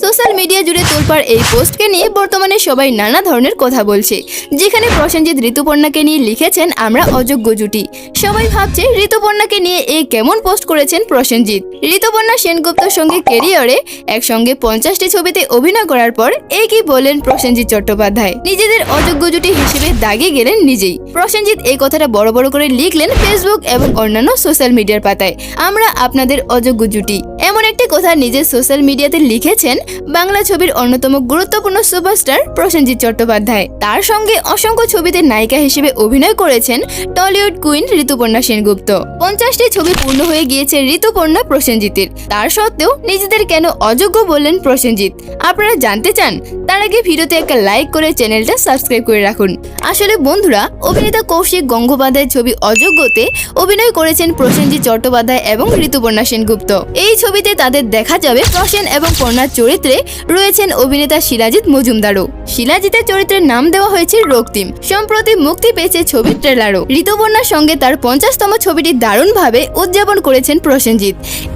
Social media জুড়ে তোলপাড় এই পোস্টকে নিয়ে বর্তমানে সবাই নানা ধরনের কথা বলছে। যেখানে প্রসেনজিৎ ঋতুপর্ণাকে নিয়ে লিখেছেন, আমরা অযোগ্য জুটি। সবাই ভাবছে, ঋতুপর্ণাকে নিয়ে এ কেমন পোস্ট করেছেন প্রসেনজিৎ? ঋতুপর্ণা সেনগুপ্তর সঙ্গে কেরিয়ারে একসঙ্গে পঞ্চাশটি ছবিতে অভিনয় করার পর এই কি বললেন প্রসেনজিৎ চট্টোপাধ্যায়। নিজেদের অযোগ্য জুটি হিসেবে দাগে গেলেন নিজেই। প্রসেনজিৎ এই কথাটা বড় বড় করে লিখলেন ফেসবুক এবং অন্যান্য সোশ্যাল মিডিয়ার পাতায়। আমরা আপনাদের অযোগ্য জুটি। এমন একটি কথা নিজের সোশ্যাল মিডিয়াতে লিখেছেন বাংলা ছবির অন্যতম গুরুত্বপূর্ণ সুপারস্টার প্রসেনজিৎ চট্টোপাধ্যায়। তার সঙ্গে অসংখ্য ছবিতে নায়িকা হিসেবে অভিনয় করেছেন টলিউড কুইন ঋতুপর্ণা সেনগুপ্ত। পঞ্চাশটি ছবি পূর্ণ হয়ে গিয়েছে ঋতুপর্ণা প্রসেনজিতের। তার সত্ত্বেও নিজেদের কেন অযোগ্য বললেন প্রসেনজিৎ? আপনারা জানতে চান তার আগে ভিডিওতে একটা লাইক করে চ্যানেলটা সাবস্ক্রাইব করে রাখুন। আসলে বন্ধুরা, অভিনেতা কৌশিক গঙ্গোপাধ্যায়ের ছবি অযোগ্যতে অভিনয় করেছেন প্রসেনজিৎ চট্টোপাধ্যায় এবং ঋতুপর্ণা সেনগুপ্ত। এই ছবিতে তাদের দেখা যাবে প্রসেন এবং কন্যার চরিত্রে রয়েছেন অভিনেতা শিলাজিৎ মজুমদারও। শিলাজিতের চরিত্রের নাম দেওয়া হয়েছে রক্তিম। সম্প্রতি মুক্তি পেয়েছে ছবির ট্রেলারও ঋতুপর্ণার সঙ্গে তার পঞ্চাশতম ছবিটি দারুণভাবে উদযাপন করেছেন প্রসেনজিৎ।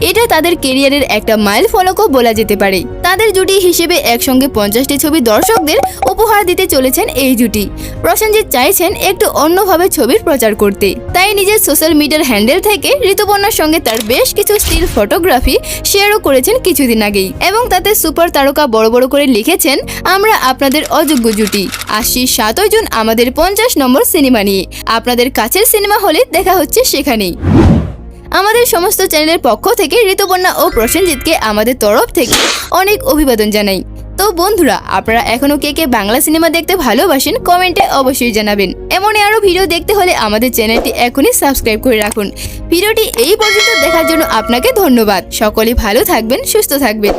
এটা তাদের কেরিয়ারের একটা মাইল ফলকও বলা যেতে পারে। তাদের জুটি হিসেবে একসঙ্গে পঞ্চাশটি ছবি দর্শকদের উপহার দিতে চলেছেন এই জুটি। প্রসেনজিৎ চাইছেন একটু অন্যভাবে ছবির প্রচার করতে। তাই নিজের সোশ্যাল মিডিয়ার হ্যান্ডেল থেকে ঋতুপর্ণার সঙ্গে তার বেশ কিছু স্টিল ফটোগ্রাফি শেয়ারও করেছেন কিছুদিন আগেই। এবং তাতে সুপার তারকা বড় বড় করে লিখেছেন, আমরা আপনাদের অযোগ্য জুটি। আসছি সাতই জুন আমাদের পঞ্চাশ নম্বর সিনেমা নিয়ে। আপনাদের কাছের সিনেমা হলে দেখা হচ্ছে সেখানেই। আমাদের সমস্ত চ্যানেলের পক্ষ থেকে ঋতুপর্ণা ও প্রসেনজিৎকে আমাদের তরফ থেকে অনেক অভিবাদন জানাই। তো বন্ধুরা, আপনারা এখনও কে কে বাংলা সিনেমা দেখতে ভালোবাসেন, কমেন্টে অবশ্যই জানাবেন। এমনই আরও ভিডিও দেখতে হলে আমাদের চ্যানেলটি এখনই সাবস্ক্রাইব করে রাখুন। ভিডিওটি এই পর্যন্ত দেখার জন্য আপনাকে ধন্যবাদ। সকলে ভালো থাকবেন, সুস্থ থাকবেন।